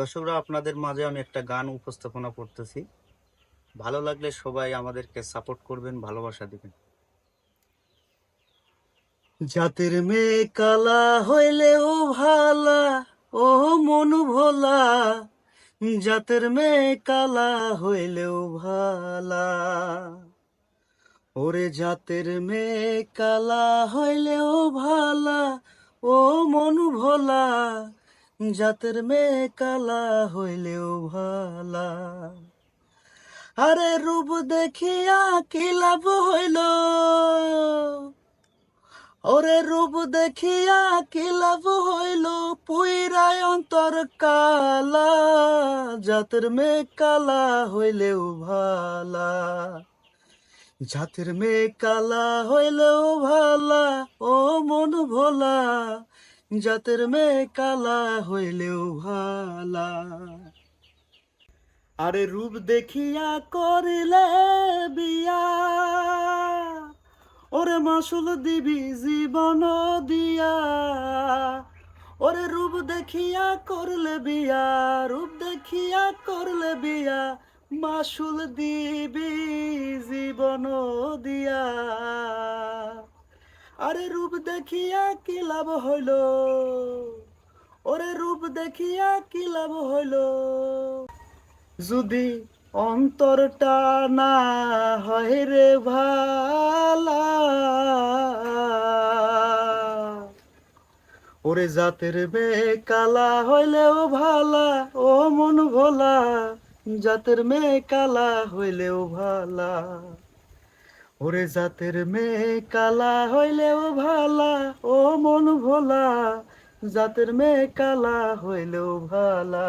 দর্শকরা, আপনাদের মাঝে আমি একটা গান উপস্থাপনা করতেছি। ভালো লাগলে সবাই আমাদেরকে সাপোর্ট করবেন, ভালোবাসা দিবেন। জাতের মেয়ে কালা হইলেও ভালা, ও মন ভোলা। জাতের মেয়ে কালা হইলেও ভালা। ওরে জাতের মেয়ে কালা হইলেও ভালা, ও মন ভোলা। জাতের মেয়ে কালা হইলেও ভালা আরে রূপ দেখিয়া কি লাভ হইল ওরে রূপ দেখিয়া কি লাভ হইল পুইরায় অন্তর কালা জাতের মেয়ে কালা হইলেও ভালা জাতের মেয়ে কালা হইলেও ভালা ও মন ভোলা জাতের মেয়ে কালা হইলেও ভালা। আরে রূপ দেখিয়া করিলে বিয়া, ওরে মাসুল দিবি জীবন দিয়া। ওরে রূপ দেখিয়া করলে বিয়া, রূপ দেখিয়া করলে বিয়া, মাসুল দিবি জীবন দিয়া। আরে রূপ দেখিয়া কি লাভ হইল? ওরে রূপ দেখিয়া কি লাভ হইল? যদি অন্তরটা না হয় রে ভালা। ওরে জাতের বে কালা হইলেও ভালা, ও মন ভোলা। জাতের মেয়ে কালা হইলেও ভালা। ওরে জাতের মেয়ে কালা হইলেও ভালা ও মন ভোলা। জাতের মেয়ে কালা হইলেও ভালা।